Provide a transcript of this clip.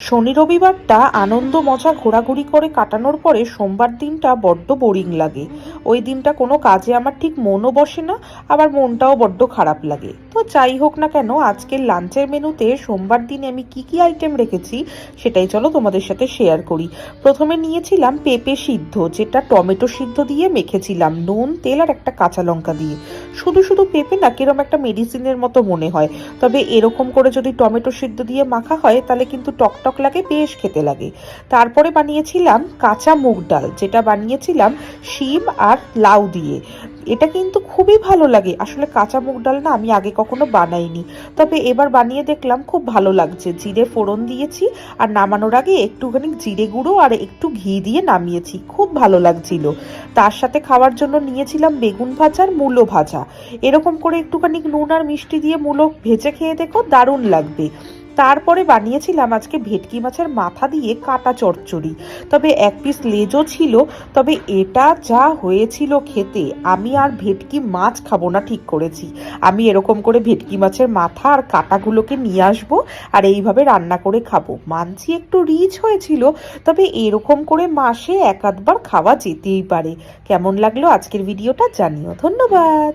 শনি রবিবারটা আনন্দ, মজা, ঘোরাঘুরি করে কাটানোর পরে সোমবার দিনটা বড্ড বোরিং লাগে। ওই দিনটা কোনো কাজে আমার ঠিক মনও বসে না, আবার মনটাও বড্ড খারাপ লাগে। তো যাই হোক না কেন, আজকের লাঞ্চের মেনুতে সোমবার দিনে আমি কি কি আইটেম রেখেছি সেটাই চলো তোমাদের সাথে শেয়ার করি। প্রথমে নিয়েছিলাম পেঁপে সিদ্ধ, যেটা টমেটো সিদ্ধ দিয়ে মেখেছিলাম, নুন, তেল আর একটা কাঁচা লঙ্কা দিয়ে। শুধু শুধু পেঁপে না, কিরম একটা মেডিসিনের মতো মনে হয়। তবে এরকম করে যদি টমেটো সিদ্ধ দিয়ে মাখা হয়, তাহলে কিন্তু টকটক লাগে, বেশ খেতে লাগে। তারপরে বানিয়েছিলাম কাঁচা মুগ ডাল, যেটা বানিয়েছিলাম শিম আর লাউ দিয়ে। এটা কিন্তু খুবই ভালো লাগে। আসলে কাঁচা মুগ ডাল না আমি আগে কখনো বানাইনি। তবে এবার বানিয়ে দেখলাম খুব ভালো লাগছে। জিরে ফোড়ন দিয়েছি আর নামানোর আগে একটুখানি জিরে গুঁড়ো আর একটু ঘি দিয়ে নামিয়েছি। খুব ভালো লাগছিল। তার সাথে খাওয়ার জন্য নিয়েছিলাম বেগুন ভাজা আর মূলো ভাজা। এরকম করে একটুখানি নুন আর মিষ্টি দিয়ে মূলো ভেজে খেয়ে দেখো দারুণ লাগবে। তারপরে বানিয়েছিলাম আজকে ভেটকি মাছের মাথা দিয়ে কাটা চচ্চড়ি। তবে এক পিস লেজও ছিল, তবে এটা যা হয়েছিল খেতে, আমি আর ভেটকি মাছ খাব না ঠিক করেছি। আমি এরকম করে ভেটকি মাছের মাথা আর কাটাগুলোকে নিয়ে আসব আর এইভাবে রান্না করে খাব। মানছি একটু রিচ হয়েছিল, তবে এরকম করে মাসে এক আধবার খাওয়া যেতেই পারে। কেমন লাগল আজকের ভিডিওটা জানিও। ধন্যবাদ।